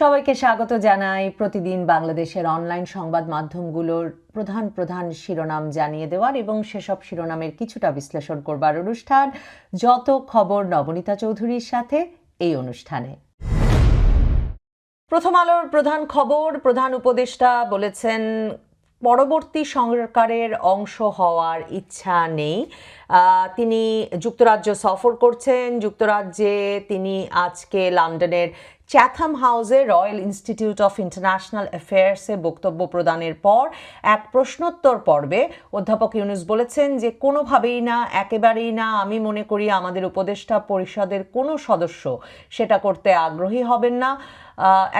সবাইকে স্বাগত জানাই। প্রতিদিন বাংলাদেশের অনলাইন সংবাদ মাধ্যমগুলোর প্রধান প্রধান শিরোনাম জানিয়ে দেওয়ার এবং সেসব শিরোনামের কিছুটা বিশ্লেষণ করবার অনুষ্ঠান। যত খবর নবনীতা চৌধুরীর সাথে এই অনুষ্ঠানে। প্রথম আলোর প্রধান খবর, প্রধান উপদেষ্টা বলেছেন, পরবর্তী সরকারের অংশ হওয়ার ইচ্ছা নেই। তিনি যুক্তরাজ্য সফর করছেন। যুক্তরাজ্যে তিনি আজকে লন্ডনের চ্যাথাম হাউসে রয়্যাল ইনস্টিটিউট অফ ইন্টারন্যাশনাল অ্যাফেয়ার্সে বক্তব্য প্রদানের পর এক প্রশ্নোত্তর পর্বে অধ্যাপক ইউনুস বলেছেন যে, কোনোভাবেই না, একেবারেই না। আমি মনে করি আমাদের উপদেষ্টা পরিষদের কোনো সদস্য সেটা করতে আগ্রহী হবেন না।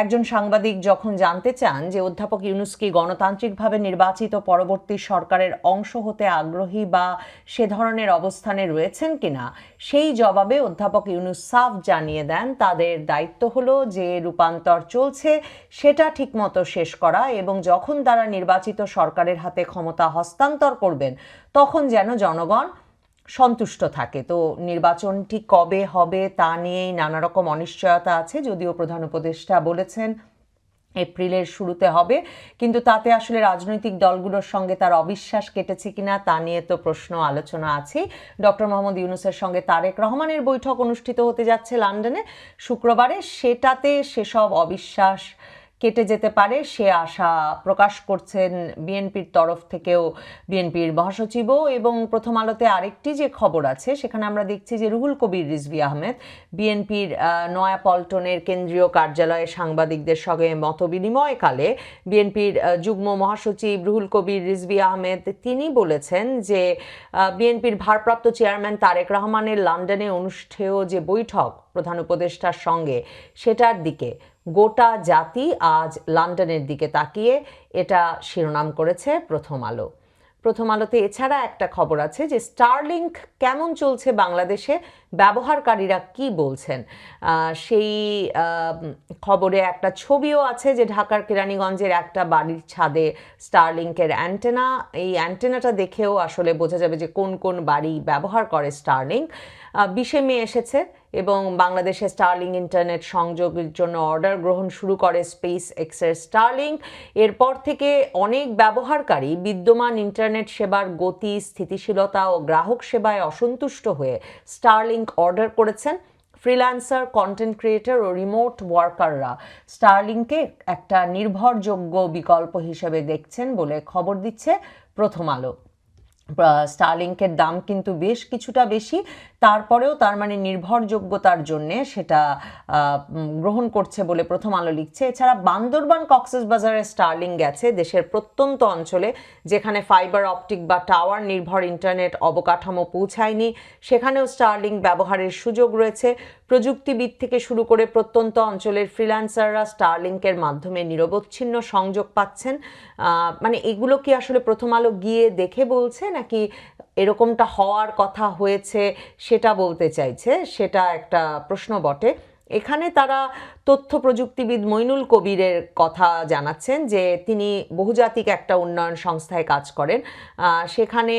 একজন সাংবাদিক যখন জানতে চান যে, অধ্যাপক ইউনুস কি গণতান্ত্রিকভাবে নির্বাচিত পরবর্তী সরকারের অংশ হতে আগ্রহী বা সে ধরনের অবস্থানে রয়েছেন কিনা, সেই জবাবে অধ্যাপক ইউনুস সাফ জানিয়ে দেন তাদের দায়িত্ব হলো যে রূপান্তর চলছে সেটা ঠিকমতো শেষ করা এবং যখন তারা নির্বাচিত সরকারের হাতে ক্ষমতা হস্তান্তর করবেন, তখন যেন জনগণ সন্তুষ্ট থাকে। তো নির্বাচনটি কবে হবে তা নিয়েই নানা রকম অনিশ্চয়তা আছে, যদিও প্রধান উপদেষ্টা বলেছেন এপ্রিলের শুরুতে হবে। কিন্তু তাতে আসলে রাজনৈতিক দলগুলোর সঙ্গে তার অবিশ্বাস কেটেছে কিনা তা নিয়ে তো প্রশ্ন আলোচনা আছে ডক্টর মোহাম্মদ ইউনুসের সঙ্গে তারেক রহমানের বৈঠক অনুষ্ঠিত হতে যাচ্ছে লন্ডনে। শুক্রবারে সেটাতে সেসব অবিশ্বাস কেটে যেতে পারে, সে আশা প্রকাশ করছেন বিএনপির তরফ থেকেও বিএনপির মহাসচিবও। এবং প্রথম আলোতে আরেকটি যে খবর আছে, সেখানে আমরা দেখছি যে রুহুল কবির রিজভি আহমেদ বিএনপির নয়াপল্টনের কেন্দ্রীয় কার্যালয়ে সাংবাদিকদের সঙ্গে মত বিনিময়কালে বিএনপির যুগ্ম মহাসচিব রুহুল কবির রিজভি আহমেদ, তিনি বলেছেন যে বিএনপির ভারপ্রাপ্ত চেয়ারম্যান তারেক রহমানের লন্ডনে অনুষ্ঠেয় যে বৈঠক প্রধান উপদেষ্টার সঙ্গে। সেটার দিকে গোটা জাতি আজ লন্ডনের দিকে তাকিয়ে এটা শিরোনাম করেছে প্রথম আলো। প্রথম আলোতে এছাড়া একটা খবর আছে যে, স্টারলিংক কেমন চলছে বাংলাদেশে? ব্যবহারকারীরা কি বলছেন? সেই খবরে একটা ছবিও আছে যে, ঢাকার কেরানীগঞ্জের একটা বাড়ির ছাদে স্টারলিংকের অ্যান্টেনা। এই অ্যান্টেনাটা দেখেও আসলে বোঝা যাবে যে, কোন কোন বাড়ি ব্যবহার করে স্টারলিংক। বিশে মে এসেছে। এবং বাংলাদেশে স্টারলিং ইন্টারনেট সংযোগের জন্য অর্ডার গ্রহণ শুরু করে স্পেস এক্সের স্টারলিং এরপর থেকে অনেক ব্যবহারকারী বিদ্যমান ইন্টারনেট সেবার গতি, স্থিতিশীলতা ও গ্রাহক সেবায় অসন্তুষ্ট হয়ে স্টারলিংক অর্ডার করেছেন। ফ্রিল্যান্সার কন্টেন্ট ক্রিয়েটর ও রিমোট ওয়ার্কাররা স্টারলিংকে একটা নির্ভরযোগ্য বিকল্প হিসেবে দেখছেন বলে খবর দিচ্ছে প্রথম আলো। স্টারলিংকের দাম কিন্তু বেশ কিছুটা বেশি। তারপরেও তার মানে নির্ভরযোগ্যতার জন্যে সেটা গ্রহণ করছে বলে প্রথম আলো লিখছে। এছাড়া বান্দরবান কক্সেস বাজারে স্টারলিং গেছে দেশের প্রত্যন্ত অঞ্চলে, যেখানে ফাইবার অপটিক বা টাওয়ার নির্ভর ইন্টারনেট অবকাঠামো পৌঁছায়নি। সেখানেও স্টারলিং ব্যবহারের সুযোগ রয়েছে। প্রযুক্তিবিদ থেকে শুরু করে প্রত্যন্ত অঞ্চলের ফ্রিল্যান্সাররা স্টারলিংকের মাধ্যমে নিরবচ্ছিন্ন সংযোগ পাচ্ছেন। মানে এগুলো কি আসলে প্রথম আলো গিয়ে দেখে বলছে নাকি এরকমটা হওয়ার কথা হয়েছে সেটা বলতে চাইছে? সেটা একটা প্রশ্ন বটে। এখানে তারা তথ্য প্রযুক্তিবিদ মইনুল কবিরের কথা জানাচ্ছেন যে তিনি বহুজাতিক একটা উন্নয়ন সংস্থায় কাজ করেন। সেখানে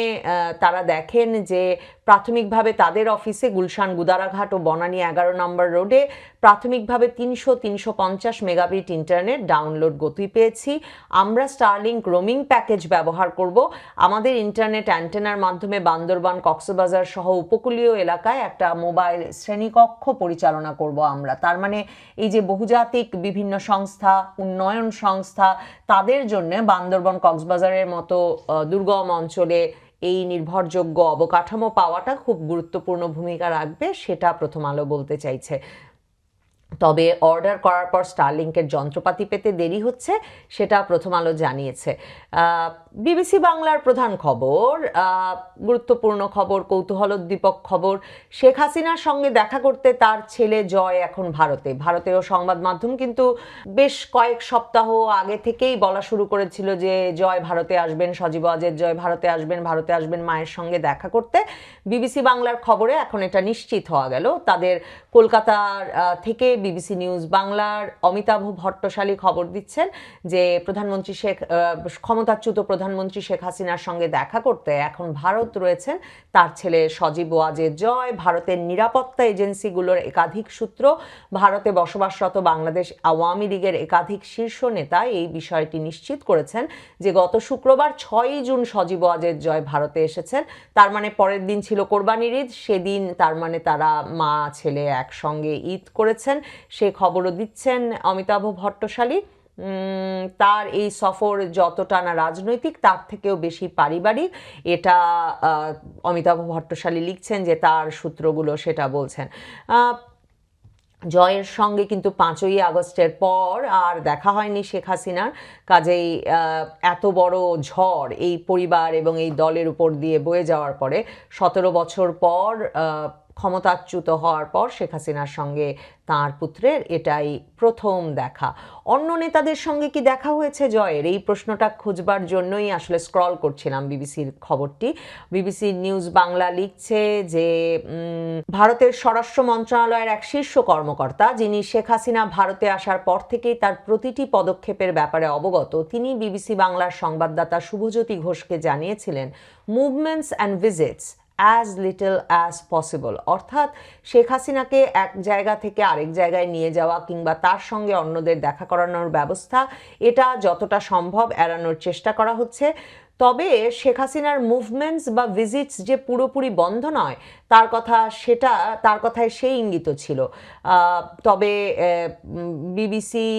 তারা দেখেন যে প্রাথমিকভাবে তাদের অফিসে গুলশান গুদারাঘাট ও বনানী এগারো নম্বর রোডে প্রাথমিকভাবে তিনশো তিনশো পঞ্চাশ মেগাবিট ইন্টারনেট ডাউনলোড গতি পেয়েছি। আমরা স্টারলিংক রোমিং প্যাকেজ ব্যবহার করব। আমাদের ইন্টারনেট অ্যান্টেনার মাধ্যমে বান্দরবান, কক্সবাজার সহ উপকূলীয় এলাকায় একটা মোবাইল শ্রেণীকক্ষ পরিচালনা করব আমরা। তার মানে এই যে বহুজাতিক বিভিন্ন সংস্থা, উন্নয়ন সংস্থা, তাদের জন্য বান্দরবান, কক্সবাজারের মতো দুর্গম অঞ্চলে এই নির্ভরযোগ্য অবকাঠামো পাওয়াটা খুব গুরুত্বপূর্ণ ভূমিকা রাখবে সেটা প্রথম আলো বলতে চাইছে। তবে অর্ডার করার পর স্টারলিংকের যন্ত্রপাতি পেতে দেরি হচ্ছে, সেটা প্রথম আলো জানিয়েছে। বিবিসি বাংলার প্রধান খবর গুরুত্বপূর্ণ খবর, কৌতূহলোদ্দীপক খবর। শেখ হাসিনার সঙ্গে দেখা করতে তার ছেলে জয় এখন ভারতে। ভারতীয় সংবাদ মাধ্যম কিন্তু বেশ কয়েক সপ্তাহ আগে থেকেই বলা শুরু করেছিল যে, জয় ভারতে আসবেন, সজীব অজের জয় ভারতে আসবেন ভারতে আসবেন মায়ের সঙ্গে দেখা করতে। বিবিসি বাংলার খবরে এখন এটা নিশ্চিত হওয়া গেল। তাদের কলকাতার থেকে বিবিসি নিউজ বাংলার অমিতাভ ভট্টশালী খবর দিচ্ছেন যে প্রধানমন্ত্রী শেখ ক্ষমতাচ্যুত প্রধানমন্ত্রী শেখ হাসিনার সঙ্গে দেখা করতে এখন ভারত রয়েছেন তার ছেলে সজীব ওয়াজেদ জয়। ভারতের নিরাপত্তা এজেন্সিগুলোর একাধিক সূত্র, ভারতে বসবাসরত বাংলাদেশ আওয়ামী লীগের একাধিক শীর্ষ নেতা এই বিষয়টি নিশ্চিত করেছেন যে গত শুক্রবার ছয়ই জুন সজীব ওয়াজেদ জয় ভারতে এসেছেন। তার মানে পরের দিন ছিল কোরবানির ঈদ। সেদিন তার মানে তারা মা, ছেলে একসঙ্গে ঈদ করেছেন। সে খবরও দিচ্ছেন অমিতাভ ভট্টশালী। তার এই সফর যতটা না রাজনৈতিক, তার থেকেও বেশি পারিবারিক। এটা অমিতাভ ভট্টশালী লিখছেন যে তার সূত্রগুলো সেটা বলছেন। জয়ের সঙ্গে কিন্তু পাঁচই আগস্টের পর আর দেখা হয়নি শেখ হাসিনার। কাজেই এত বড় ঝড় এই পরিবার এবং এই দলের উপর দিয়ে বয়ে যাওয়ার পরে সতেরো বছর পর ক্ষমতাচ্যুত হওয়ার পর শেখ হাসিনার সঙ্গে তার পুত্রের এটাই প্রথম দেখা। অন্য নেতাদের সঙ্গে কি দেখা হয়েছে জয়ের? এই প্রশ্নটা খুঁজবার জন্যই আসলে স্ক্রল করছিলাম বিবিসির খবরটি। বিবিসি নিউজ বাংলা লিখছে যে ভারতের স্বরাষ্ট্র মন্ত্রণালয়ের এক শীর্ষ কর্মকর্তা, যিনি শেখ হাসিনা ভারতে আসার পর থেকেই তার প্রতিটি পদক্ষেপের ব্যাপারে অবগত, তিনি বিবিসি বাংলার সংবাদদাতা শুভজ্যোতি ঘোষকে জানিয়েছিলেন movements and visits as little as possible অর্থাৎ শেখ হাসিনাকে এক জায়গা থেকে আরেক জায়গায় নিয়ে যাওয়া কিংবা তার সঙ্গে অন্যদের দেখা করানোর ব্যবস্থা, এটা যতটা সম্ভব এড়ানোর চেষ্টা করা হচ্ছে। তবে শেখ হাসিনার মুভমেন্টস বা ভিজিটস যে পুরোপুরি বন্ধ নয়, তার কথা সেটা, তার কথায় সেই ইঙ্গিত ছিল। তবে বিবিসি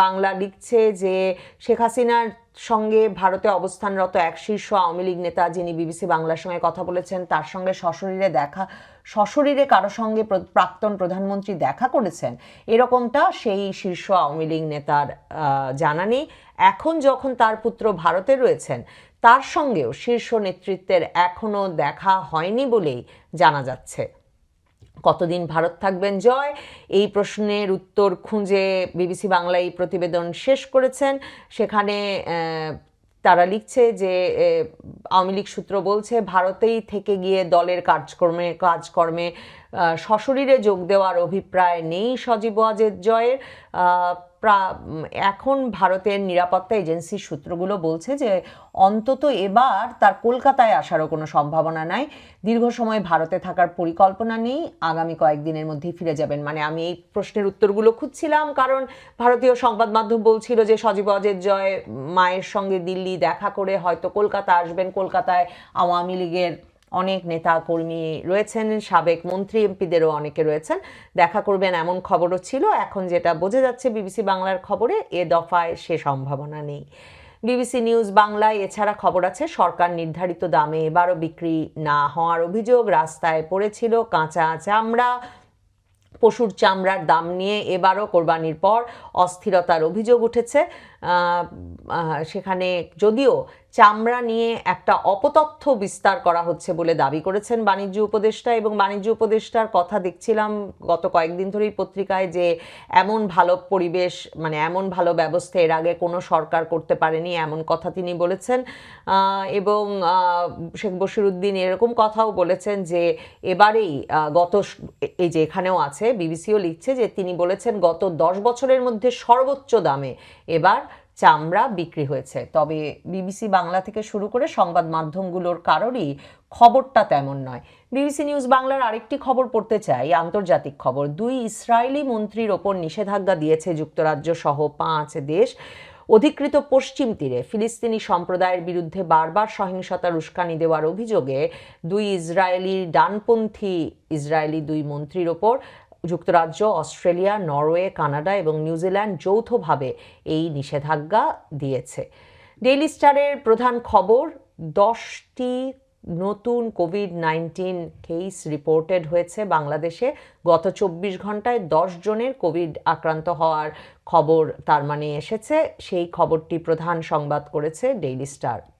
বাংলা লিখছে যে শেখ হাসিনার সঙ্গে ভারতে অবস্থানরত এক শীর্ষ আওয়ামী লীগ নেতা যিনি বিবিসি বাংলার সঙ্গে কথা বলেছেন, তার সঙ্গে সশরীরে দেখা, সশরীরে কারও সঙ্গে প্র- প্রাক্তন প্রধানমন্ত্রী দেখা করেছেন, এরকমটা সেই শীর্ষ আওয়ামী লীগ নেতার জানা নেই। এখন যখন তার পুত্র ভারতে রয়েছেন, তার সঙ্গেও শীর্ষ নেতৃত্বের এখনও দেখা হয়নি বলেই জানা যাচ্ছে। কতদিন ভারত থাকবেন? জয়। এই প্রশ্নের উত্তর খুঁজে বিবিসি বাংলা এই প্রতিবেদন শেষ করেছেন। সেখানে তারা লিখছে যে আওয়ামী লীগ সূত্র বলছে, ভারতেই থেকে গিয়ে দলের কাজকর্মে কাজকর্মে সশরীরে যোগ দেওয়ার অভিপ্রায় নেই সজীব ওয়াজেদ জয়ের। এখন ভারতের নিরাপত্তা এজেন্সির সূত্রগুলো বলছে যে অন্তত এবার তার কলকাতায় আসারও কোনো সম্ভাবনা নাই। দীর্ঘ সময় ভারতে থাকার পরিকল্পনা নেই। আগামী কয়েকদিনের মধ্যেই ফিরে যাবেন। মানে আমি এই প্রশ্নের উত্তরগুলো খুঁজছিলাম কারণ ভারতীয় সংবাদ মাধ্যম বলছিল যে সজীব অজের জয় মায়ের সঙ্গে দিল্লি দেখা করে হয়তো কলকাতা আসবেন। কলকাতায় আওয়ামী লীগের অনেক নেতা কর্মী রয়েছেন, সাবেক মন্ত্রী এমপিদেরও অনেকে রয়েছেন। দেখা করবেন এমন খবরও ছিল। এখন যেটা বোঝা যাচ্ছে বিবিসি বাংলার খবরে, এ দফায় সে সম্ভাবনা নেই। বিবিসি নিউজ বাংলায় এছাড়া খবর আছে, সরকার নির্ধারিত দামে এবারও বিক্রি না হওয়ার অভিযোগ। রাস্তায় পড়েছিল কাঁচা চামড়া। পশুর চামড়ার দাম নিয়ে এবারও কোরবানির পর অস্থিরতার অভিযোগ উঠেছে। সেখানে যদিও চামড়া নিয়ে একটা অপতথ্য বিস্তার করা হচ্ছে বলে দাবি করেছেন বাণিজ্য উপদেষ্টা এবং বাণিজ্য উপদেষ্টার কথা দেখছিলাম গত কয়েকদিন ধরেই পত্রিকায় যে এমন ভালো পরিবেশ মানে এমন ভালো ব্যবস্থা এর আগে কোনো সরকার করতে পারেনি এমন কথা তিনি বলেছেন। এবং শেখ বশিরুদ্দিন এরকম কথাও বলেছেন যে এবারেই গত এই যে এখানেও আছে, বিবিসিও লিখছে যে তিনি বলেছেন গত দশ বছরের মধ্যে সর্বোচ্চ দামে এবার চামড়া বিক্রি হয়েছে। তবে বিবিসি বাংলা থেকে শুরু করে সংবাদ মাধ্যমগুলোর কারোরই খবরটা তেমন নয়। বিবিসি নিউজ বাংলার আরেকটি খবর পড়তে চাই, আন্তর্জাতিক খবর। দুই ইসরায়েলি মন্ত্রীর ওপর নিষেধাজ্ঞা দিয়েছে যুক্তরাজ্য সহ পাঁচ দেশ। অধিকৃত পশ্চিম তীরে ফিলিস্তিনি সম্প্রদায়ের বিরুদ্ধে বারবার সহিংসতার উস্কানি দেওয়ার অভিযোগে দুই ইসরায়েলি ডানপন্থী ইসরায়েলি দুই মন্ত্রীর ওপর যুক্তরাজ্য, অস্ট্রেলিয়া, নরওয়ে, কানাডা এবং নিউজিল্যান্ড যৌথভাবে এই নিষেধাজ্ঞা দিয়েছে। ডেইলি স্টারের প্রধান খবর, দশটি নতুন কোভিড নাইন্টিন কেস রিপোর্টেড হয়েছে বাংলাদেশে। গত চব্বিশ ঘন্টায় দশ জনের কোভিড আক্রান্ত হওয়ার খবর তার মানে এসেছে। সেই খবরটি প্রধান সংবাদ করেছে ডেইলি স্টার।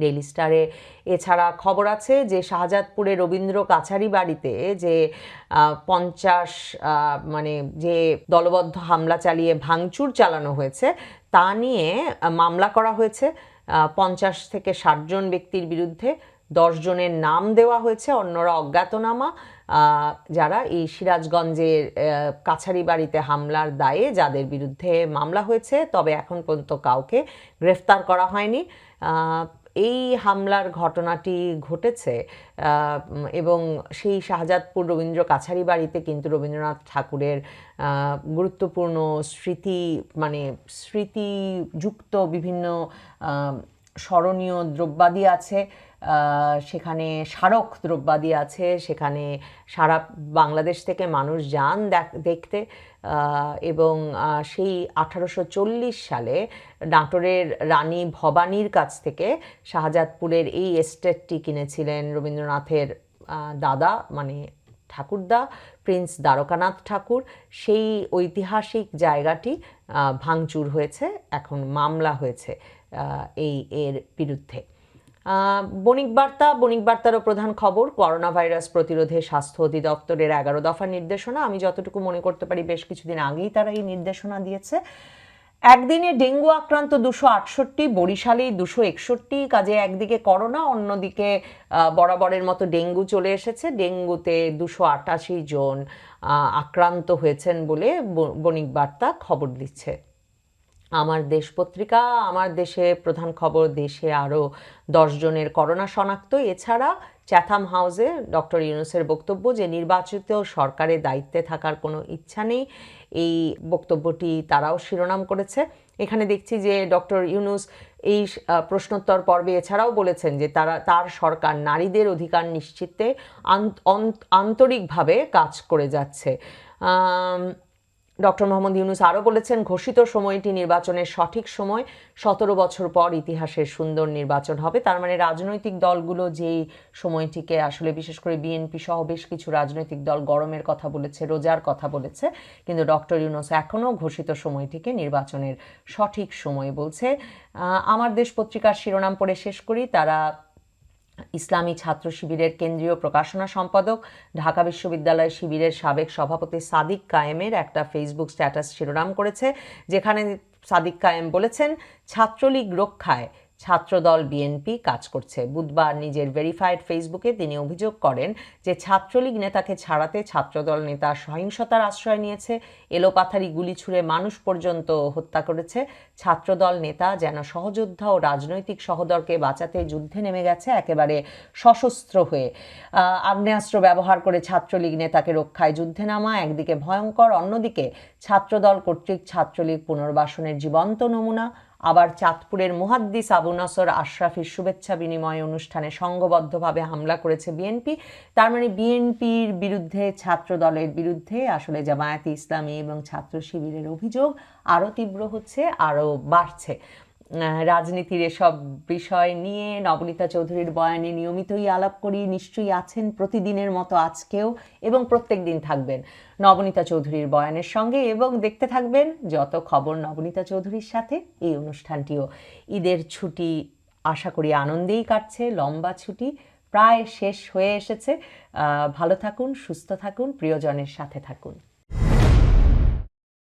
ডেইলি স্টারে এছাড়া খবর আছে যে, শাহজাদপুরে রবীন্দ্র কাছারি বাড়িতে যে পঞ্চাশ মানে যে দলবদ্ধ হামলা চালিয়ে ভাঙচুর চালানো হয়েছে, তা নিয়ে মামলা করা হয়েছে। পঞ্চাশ থেকে ষাটজন ব্যক্তির বিরুদ্ধে দশ জনের নাম দেওয়া হয়েছে, অন্যরা অজ্ঞাতনামা। যারা এই সিরাজগঞ্জের কাছারি বাড়িতে হামলার দায়ে যাদের বিরুদ্ধে মামলা হয়েছে, তবে এখন পর্যন্ত কাউকে গ্রেফতার করা হয়নি। এই হামলার ঘটনাটি ঘটেছে এবং সেই শাহজাদপুর রবীন্দ্র কাছারি বাড়িতে কিন্তু রবীন্দ্রনাথ ঠাকুরের গুরুত্বপূর্ণ স্মৃতি মানে স্মৃতিযুক্ত বিভিন্ন স্মরণীয় দ্রব্যাদি আছে। সেখানে স্মারক দ্রব্যাদি আছে, সেখানে সারা বাংলাদেশ থেকে মানুষ যান দেখ- দেখতে এবং সেই আঠারোশো চল্লিশ সালে নাটোরের রানী ভবানীর কাছ থেকে শাহজাদপুরের এই এস্টেটটি কিনেছিলেন রবীন্দ্রনাথের দাদা মানে ঠাকুরদা, প্রিন্স দ্বারকানাথ ঠাকুর। সেই ঐতিহাসিক জায়গাটি ভাঙচুর হয়েছে, এখন মামলা হয়েছে এই এর বিরুদ্ধে। বণিক বার্তা, বণিক বার্তারও প্রধান খবর করোনা ভাইরাস প্রতিরোধে স্বাস্থ্য অধিদপ্তরের এগারো দফা নির্দেশনা। আমি যতটুকু মনে করতে পারি, বেশ কিছুদিন আগেই তারা এই নির্দেশনা দিয়েছে। একদিনে ডেঙ্গু আক্রান্ত দুশো আটষট্টি, বরিশালেই দুশো একষট্টি, কাজে একদিকে করোনা, অন্যদিকে বরাবরের মতো ডেঙ্গু চলে এসেছে। ডেঙ্গুতে দুশো আটাশি জন আক্রান্ত হয়েছেন বলে বণিক বার্তা খবর দিচ্ছে। আমার দেশ পত্রিকা, আমার দেশে প্রধান খবর দেশে আরও জনের করোনা শনাক্ত। এছাড়া চ্যাথাম হাউসে ডক্টর ইউনুসের বক্তব্য যে নির্বাচিত সরকারের দায়িত্বে থাকার কোনো ইচ্ছা নেই, এই বক্তব্যটি তারাও শিরোনাম করেছে। এখানে দেখছি যে ডক্টর ইউনুস এই প্রশ্নোত্তর পর্বে এছাড়াও বলেছেন যে তারা, তার সরকার নারীদের অধিকার নিশ্চিতে আন্ত- আন্তরিকভাবে কাজ করে যাচ্ছে। ডক্টর মোহাম্মদ ইউনুস আরও বলেছেন, ঘোষিত সময়টি নির্বাচনের সঠিক সময়, সতেরো বছর পর ইতিহাসের সুন্দর নির্বাচন হবে। তার মানে রাজনৈতিক দলগুলো যেই সময়টিকে আসলে বিশেষ করে বিএনপি সহ বেশ কিছু রাজনৈতিক দল গরমের কথা বলেছে, রোজার কথা বলেছে, কিন্তু ডক্টর ইউনুস এখনও ঘোষিত সময়টিকে নির্বাচনের সঠিক সময় বলছে। আমার দেশ পত্রিকার শিরোনাম পড়ে শেষ করি। তারা ইসলামী ছাত্র শিবিরের কেন্দ্রীয় প্রকাশনা সম্পাদক, ঢাকা বিশ্ববিদ্যালয় শিবিরের সাবেক সভাপতি সাদিক কায়েমের একটা ফেসবুক স্ট্যাটাস শিরোনাম করেছে, যেখানে সাদিক কায়েম বলেছেন, ছাত্রলীগ রক্ষায় ছাত্রদল বিএনপি কাজ করছে। বুধবার নিজের ভেরিফাইড ফেসবুকে তিনি অভিযোগ করেন যে ছাত্রলীগ নেতাকে ছাড়াতে ছাত্রদল নেতা সহিংসতার আশ্রয় নিয়েছে। এলোপাথারি গুলি ছুড়ে মানুষ পর্যন্ত হত্যা করেছে। ছাত্রদল নেতা যেন সহযোদ্ধা ও রাজনৈতিক সহদরকে বাঁচাতে যুদ্ধে নেমে গেছে, একেবারে সশস্ত্র হয়ে। আগ্নেয়াস্ত্র ব্যবহার করে ছাত্রলীগ নেতাকে রক্ষায় যুদ্ধে নামা একদিকে ভয়ঙ্কর, অন্যদিকে ছাত্রদল কর্তৃক ছাত্রলীগ পুনর্বাসনের জীবন্ত নমুনা। আবার চাঁদপুরের মুহাদ্দিস আবু নসর আশরাফির শুভেচ্ছা বিনিময় অনুষ্ঠানে সংঘবদ্ধভাবে হামলা করেছে বিএনপি। তার মানে বিএনপির বিরুদ্ধে ছাত্র দলের বিরুদ্ধে আসলে জামায়াতে ইসলামী এবং ছাত্র শিবিরের অভিযোগ আরও তীব্র হচ্ছে, আরও বাড়ছে। রাজনীতির এসব বিষয় নিয়ে নবনীতা চৌধুরীর বয়ানে নিয়মিতই আলাপ করি, নিশ্চয়ই আছেন প্রতিদিনের মতো আজকেও এবং প্রত্যেক দিন থাকবেন নবনীতা চৌধুরীর বয়ানের সঙ্গে এবং দেখতে থাকবেন যত খবর নবনীতা চৌধুরীর সাথে এই অনুষ্ঠানটিও। ঈদের ছুটি আশা করি আনন্দেই কাটছে, লম্বা ছুটি প্রায় শেষ হয়ে এসেছে। ভালো থাকুন, সুস্থ থাকুন, প্রিয়জনের সাথে থাকুন।